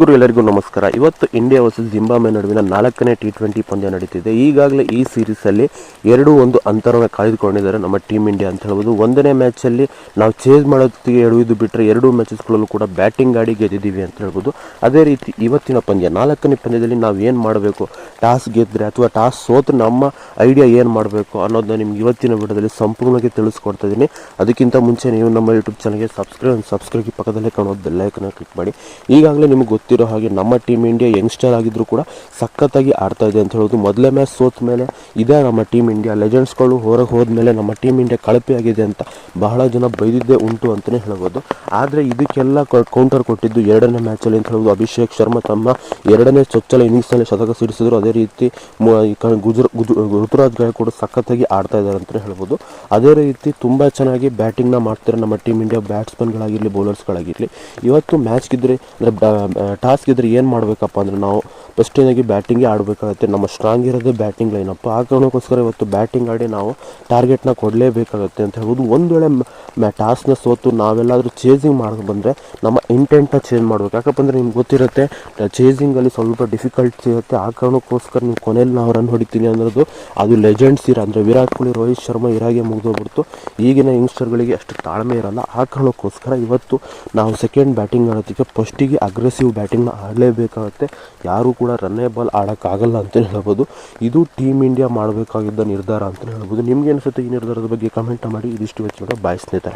ಗುರು, ಎಲ್ಲರಿಗೂ ನಮಸ್ಕಾರ. ಇವತ್ತು ಇಂಡಿಯಾ ವರ್ಸಸ್ ಜಿಂಬಾಬ್ವೆ ನಡುವಿನ ನಾಲ್ಕನೇ ಟಿ ಟ್ವೆಂಟಿ ಪಂದ್ಯ ನಡೀತಿದೆ. ಈಗಾಗಲೇ ಈ ಸೀರೀಸಲ್ಲಿ ಎರಡು ಒಂದು ಅಂತರವನ್ನು ಕಾಯ್ದುಕೊಂಡಿದ್ದಾರೆ ನಮ್ಮ ಟೀಮ್ ಇಂಡಿಯಾ ಅಂತ ಹೇಳ್ಬೋದು. ಒಂದನೇ ಮ್ಯಾಚಲ್ಲಿ ನಾವು ಚೇಂಜ್ ಮಾಡೋದಕ್ಕೆ ಎಡುವುದು ಬಿಟ್ಟರೆ ಎರಡೂ ಮ್ಯಾಚಸ್ಗಳಲ್ಲೂ ಕೂಡ ಬ್ಯಾಟಿಂಗ್ ಆಡಿ ಗೆದ್ದಿದ್ದೀವಿ ಅಂತ ಹೇಳ್ಬೋದು. ಅದೇ ರೀತಿ ಇವತ್ತಿನ ಪಂದ್ಯ, ನಾಲ್ಕನೇ ಪಂದ್ಯದಲ್ಲಿ ನಾವು ಏನು ಮಾಡಬೇಕು? ಟಾಸ್ ಗೆದ್ದರೆ ಅಥವಾ ಟಾಸ್ ಸೋತು ನಮ್ಮ ಐಡಿಯಾ ಏನು ಮಾಡಬೇಕು ಅನ್ನೋದನ್ನ ನಿಮ್ಗೆ ಇವತ್ತಿನ ವಿಡಿಯೋದಲ್ಲಿ ಸಂಪೂರ್ಣವಾಗಿ ತಿಳಿಸ್ಕೊಡ್ತಾ ಇದ್ದೀನಿ. ಅದಕ್ಕಿಂತ ಮುಂಚೆ ನೀವು ನಮ್ಮ ಯೂಟ್ಯೂಬ್ ಚಾನಲ್ಗೆ ಸಬ್ಸ್ಕ್ರೈಬ್ ಸಬ್ಸ್ಕ್ರೈಬ್ ಪಕ್ಕದಲ್ಲೇ ಕಾಣೋದು ಬೆಲ್ಲೈಕನ್ನ ಕ್ಲಿಕ್ ಮಾಡಿ. ಈಗಾಗಲೇ ನಿಮಗೆ ಗೊತ್ತಿರೋ ಹಾಗೆ ನಮ್ಮ ಟೀಮ್ ಇಂಡಿಯಾ ಯಂಗ್ಸ್ಟರ್ ಆಗಿದ್ರು ಕೂಡ ಸಖತ್ತಾಗಿ ಆಡ್ತಾ ಇದೆ ಅಂತ ಹೇಳೋದು. ಮೊದಲೇ ಮ್ಯಾಚ್ ಸೋತ ಮೇಲೆ ಇದೇ ನಮ್ಮ ಟೀಮ್ ಇಂಡಿಯಾ. ಲೆಜೆಂಡ್ಸ್ಗಳು ಹೊರಗೆ ಹೋದ್ಮೇಲೆ ನಮ್ಮ ಟೀಮ್ ಇಂಡಿಯಾ ಕಳಪೆ ಅಂತ ಬಹಳ ಜನ ಬೈದಿದ್ದೇ ಉಂಟು ಅಂತಲೇ ಹೇಳ್ಬೋದು. ಆದರೆ ಇದಕ್ಕೆಲ್ಲ ಕೌಂಟರ್ ಕೊಟ್ಟಿದ್ದು ಎರಡನೇ ಮ್ಯಾಚಲ್ಲಿ ಅಂತ ಹೇಳೋದು ಅಭಿಷೇಕ್ ಶರ್ಮಾ. ತಮ್ಮ ಎರಡನೇ ಚೊಚ್ಚಲ ಇನ್ನಿಂಗ್ಸ್ನಲ್ಲಿ ಶತಕ ಸಿಡಿಸಿದ್ರು. ಅದೇ ರೀತಿ ಗುಜರ ಗುಜ ಋತುರಾಜ್ ಕೂಡ ಸಖತ್ತಾಗಿ ಆಡ್ತಾ ಇದ್ದಾರೆ ಅಂತಲೇ ಹೇಳ್ಬೋದು. ಅದೇ ರೀತಿ ತುಂಬ ಚೆನ್ನಾಗಿ ಬ್ಯಾಟಿಂಗ್ನ ಮಾಡ್ತಾರೆ ನಮ್ಮ ಟೀಮ್ ಇಂಡಿಯಾ ಬ್ಯಾಟ್ಸ್ಮನ್ಗಳಾಗಿರಲಿ ಬೌಲರ್ಸ್ಗಳಾಗಿರಲಿ ಇವತ್ತು ಮ್ಯಾಚ್ ಗೆದ್ದರೆ ಅಂದರೆ ಟಾಸ್ ಇದ್ರೆ ಏನು ಮಾಡಬೇಕಪ್ಪ ಅಂದರೆ ನಾವು ಫಸ್ಟ್ ಏನಾಗಿ ಬ್ಯಾಟಿಂಗೇ ಆಡಬೇಕಾಗುತ್ತೆ, ನಮ್ಮ ಸ್ಟ್ರಾಂಗ್ ಇರೋದೇ ಬ್ಯಾಟಿಂಗ್ ಲೈನಪ್ ಆ ಕಾರಣಕ್ಕೋಸ್ಕರ ಇವತ್ತು ಬ್ಯಾಟಿಂಗ್ ಆಡಿ ನಾವು ಟಾರ್ಗೆಟ್ನ ಕೊಡಲೇಬೇಕಾಗುತ್ತೆ ಅಂತ ಹೇಳ್ಬೋದು. ಒಂದು ವೇಳೆ ಮ್ಯಾ ಟಾಸ್ನ ಸೋತು ನಾವೆಲ್ಲಾದರೂ ಚೇಸಿಂಗ್ ಮಾಡೋದು ಬಂದರೆ ನಮ್ಮ ಇಂಟೆಂಟ್ನ ಚೇಂಜ್ ಮಾಡಬೇಕು. ಯಾಕಪ್ಪ ಅಂದರೆ ನಿಮ್ಗೆ ಗೊತ್ತಿರುತ್ತೆ ಚೇಸಿಂಗಲ್ಲಿ ಸ್ವಲ್ಪ ಡಿಫಿಕಲ್ಟಿ ಇರುತ್ತೆ. ಆ ಕಾರಣಕ್ಕೋಸ್ಕರ ನೀವು ಕೊನೆಯಲ್ಲಿ ನಾವು ರನ್ ಹೊಡಿತೀನಿ ಅನ್ನೋದು ಅದು ಲೆಜೆಂಡ್ಸ್ ಇರ, ಅಂದರೆ ವಿರಾಟ್ ಕೊಹ್ಲಿ, ರೋಹಿತ್ ಶರ್ಮಾ ಇರಾಗೆ ಮುಗಿದೋಗ್ಬಿಡ್ತು. ಈಗಿನ ಯಂಗ್ಸ್ಟರ್ಗಳಿಗೆ ಅಷ್ಟು ತಾಳ್ಮೆ ಇರಲ್ಲ. ಆ ಕಾರಣಕ್ಕೋಸ್ಕರ ಇವತ್ತು ನಾವು ಸೆಕೆಂಡ್ ಬ್ಯಾಟಿಂಗ್ ಆಡೋದಕ್ಕೆ ಫಸ್ಟಿಗೆ ಅಗ್ರೆಸಿವ್ ಬ್ಯಾಟಿಂಗ್ನ ಆಡಲೇಬೇಕಾಗುತ್ತೆ. ಯಾರೂ ಕೂಡ ರನ್ನೇ ಬಾಲ್ ಆಡೋಕ್ಕಾಗಲ್ಲ ಅಂತಲೇ ಹೇಳ್ಬೋದು. ಇದು ಟೀಮ್ ಇಂಡಿಯಾ ಮಾಡಬೇಕಾಗಿದ್ದ ನಿರ್ಧಾರ ಅಂತಲೇ ಹೇಳ್ಬೋದು. ನಿಮ್ಗೆ ಅನಿಸುತ್ತೆ ಈ ನಿರ್ಧಾರದ ಬಗ್ಗೆ ಕಮೆಂಟ್ ಮಾಡಿ. ಇದಿಷ್ಟು ಹೆಚ್ಚು ಬಾಯ್ ಸ್ನೇಹಿತರೆ.